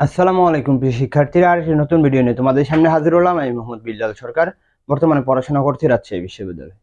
আসসালামু আলাইকুম, প্রিয় শিক্ষার্থীরা। আর একটি নতুন ভিডিও নিয়ে তোমাদের সামনে হাজির হলাম। আমি মোহাম্মদ বিল্লাল সরকার, বর্তমানে পড়াশোনা করছি রাজশাহী বিশ্ববিদ্যালয়ে।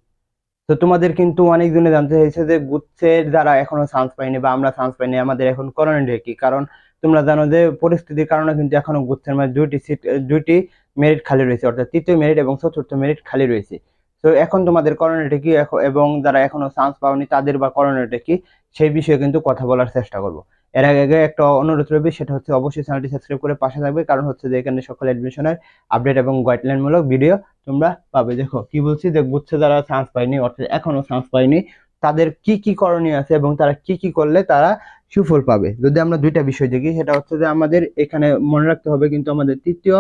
তো তোমাদের কিন্তু অনেক দিনে জানতে চাইছে যে গুচ্ছের দ্বারা এখনও চান্স পাইনি বা আমরা চান্স পাইনি আমাদের এখন করণীয় কি? কারণ তোমরা জানো যে পরিস্থিতির কারণে কিন্তু এখনও গুচ্ছের মধ্যে দুইটি সিট দুইটি মেরিট খালি রয়েছে, অর্থাৎ তৃতীয় মেরিট এবং চতুর্থ মেরিট খালি রয়েছে। তো এখন তোমাদের করণীয়টা কি? এবং যারা এখনও চান্স পাওনি তাদের বা করণীয়টা কি? সেই বিষয়ে কিন্তু কথা বলার চেষ্টা করব। এর আগে একটা অনুরোধ রইবে, সেটা হচ্ছে অবশ্যই চ্যানেলটি সাবস্ক্রাইব করে পাশে থাকবে, কারণ হচ্ছে যে এখানে সকল অ্যাডমিশনের আপডেট এবং গাইডলাইন মূলক ভিডিও তোমরা পাবে। দেখো, কি বলছি? যে গুচ্ছে যারা চান্স পায়নি, অর্থাৎ এখনও চান্স পায়নি, তাদের কি কি করণীয় আছে এবং তারা কি কি করলে তারা সুফল পাবে? যদি আমরা দুইটা বিষয় দেখি, সেটা হচ্ছে যে আমাদের এখানে মনে রাখতে হবে কিন্তু আমাদের তৃতীয়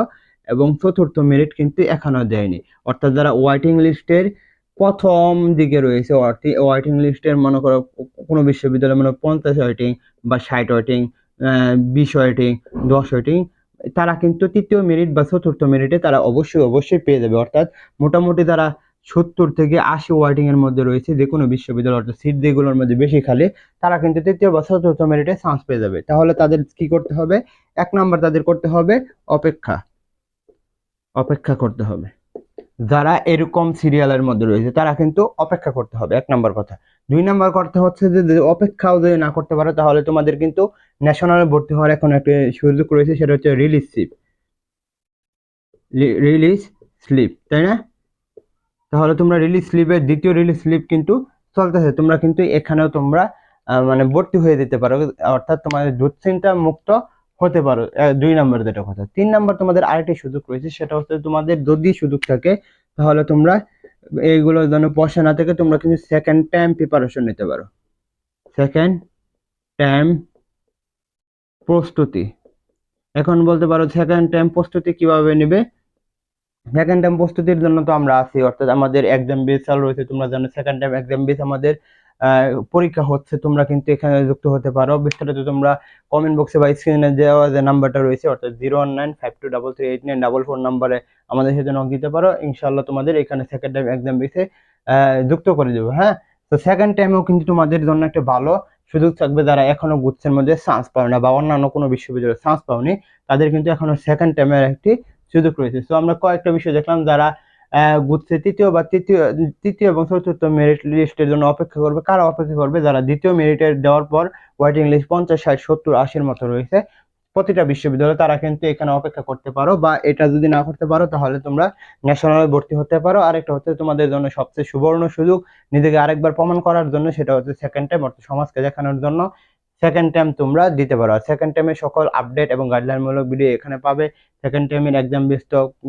এবং চতুর্থ মেরিট কিন্তু এখনও দেয়নি। অর্থাৎ যারা ওয়াইটিং লিস্টের প্রথম দিকে রয়েছে ওয়াইটিং লিস্টের মনে করো কোনো বিশ্ববিদ্যালয় মনে পঞ্চাশ ওয়াইটিং বা ষাট ওয়েটিং বিশ ওয়েটিং দশ ওয়েটিং তারা কিন্তু তৃতীয় মেরিট বা চতুর্থ মেরিটে তারা অবশ্যই অবশ্যই পেয়ে যাবে। অর্থাৎ মোটামুটি তারা সত্তর থেকে আশি ওয়ার্ডিং এর মধ্যে রয়েছে যে কোনো বিশ্ববিদ্যালয় অর্থাৎ সিট যেগুলোর মধ্যে বেশি খালি, তারা কিন্তু তৃতীয় বা চতুর্থ মেরিটে চান্স পেয়ে যাবে। তাহলে তাদের কি করতে হবে? এক নাম্বার তাদের করতে হবে অপেক্ষা। অপেক্ষা করতে হবে। যারা এরকম সিরিয়ালের মধ্যে রয়েছে, তারা কিন্তু অপেক্ষা করতে হবে। এক নাম্বার কথা। দুই নাম্বার করতে হচ্ছে যে অপেক্ষাও যদি না করতে পারো, তাহলে তোমাদের কিন্তু ন্যাশনালে ভর্তি হওয়ার এখন একটা সুযোগ রয়েছে, সেটা হচ্ছে রিলিজ স্লিপ রিলিজ স্লিপ তাই না? তাহলে তোমরা রিলিজ স্লিপের দ্বিতীয় রিলিজ স্লিপ কিন্তু চলতেছে। তোমরা কিন্তু এখানেও তোমরা মানে ভর্তি হয়ে যেতে পারো। অর্থাৎ তোমাদের দুশ্চিন্তা মুক্ত হতে পারো দুই নম্বর যেটা কথা। তিন নম্বর তোমাদের আরেকটি সুযোগ রয়েছে, সেটা হচ্ছে তোমাদের যদি সুযোগ থাকে, তাহলে তোমরা এইগুলো যেন পয়সা না থেকে, তোমরা কিন্তু সেকেন্ড টাইম প্রিপারেশন নিতে পারো। সেকেন্ড টাইম প্রস্তুতি। এখন বলতে পারো সেকেন্ড টাইম প্রস্তুতি কীভাবে নেবে? সেকেন্ড টাইম প্রস্তুতির জন্য তো আমরা আছি, অর্থাৎ আমাদের এক্সাম বেস চালু রয়েছে, তোমরা জানো সেকেন্ড টাইম এক্সাম বেস আমাদের পরীক্ষা হচ্ছে, তোমরা কিন্তু এখানে যুক্ত হতে পারো। বিস্তারিত তোমরা কমেন্ট বক্সে বা স্ক্রিনে দেওয়া যে নাম্বারটা রয়েছে, অর্থাৎ zero one nine five two double three eight nine double four নাম্বারে আমাদের সাথে নক দিতে পারো। ইনশাল্লাহ তোমাদের এখানে সেকেন্ড টাইম এক্সাম বেসে যুক্ত করে দেবো হ্যাঁ? তো সেকেন্ড টাইমেও কিন্তু তোমাদের জন্য একটা ভালো সুযোগ থাকবে যারা এখনও গুচ্ছের মধ্যে চান্স পাও না বা অন্যান্য কোনো বিশ্ববিদ্যালয়ে চান্স পাওনি, তাদের কিন্তু এখনও সেকেন্ড টাইমের একটি সুযোগ রয়েছে। তো আমরা কয়েকটা বিষয় দেখলাম, যারা গুচ্ছে তৃতীয় বা তৃতীয় তৃতীয় এবং চতুর্থ মেরিট লিস্টের জন্য অপেক্ষা করবে। কারা অপেক্ষা করবে? যারা দ্বিতীয় মেরিটের দেওয়ার পর ওয়েটিং লিস্ট পঞ্চাশ, ষাট, সত্তর, আশির মতো রয়েছে, প্রতিটা বিশ্ববিদ্যালয়ে তারা কিন্তু এখানে অপেক্ষা করতে পারো বা এটা যদি না করতে পারো, তাহলে তোমরা ন্যাশনালে ভর্তি হতে পারো। আর একটা হচ্ছে তোমাদের জন্য সবচেয়ে সুবর্ণ সুযোগ, নিজেকে আরেকবার প্রমাণ করার জন্য, সেটা হচ্ছে সেকেন্ড টাইম অর্থাৎ সমাজকে দেখানোর জন্য। সেকেন্ড টাইম তোমরা দিতে পারো। আর সেকেন্ড টাইমে সকল আপডেট এবং গাইডলাইন মূলক ভিডিও এখানে পাবে। সেকেন্ড টাইমের এক্সাম বেস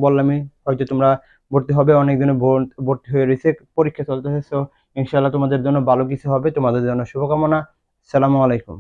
বললামই, হয়তো তোমরা ভর্তি হবে, অনেক দিনে ভর্তি হয়ে রয়েছে, পরীক্ষা চলতেছে সো ইনশাল্লাহ তোমাদের জন্য ভালো কিছু হবে, তোমাদের জন্য শুভকামনা, সালামু আলাইকুম।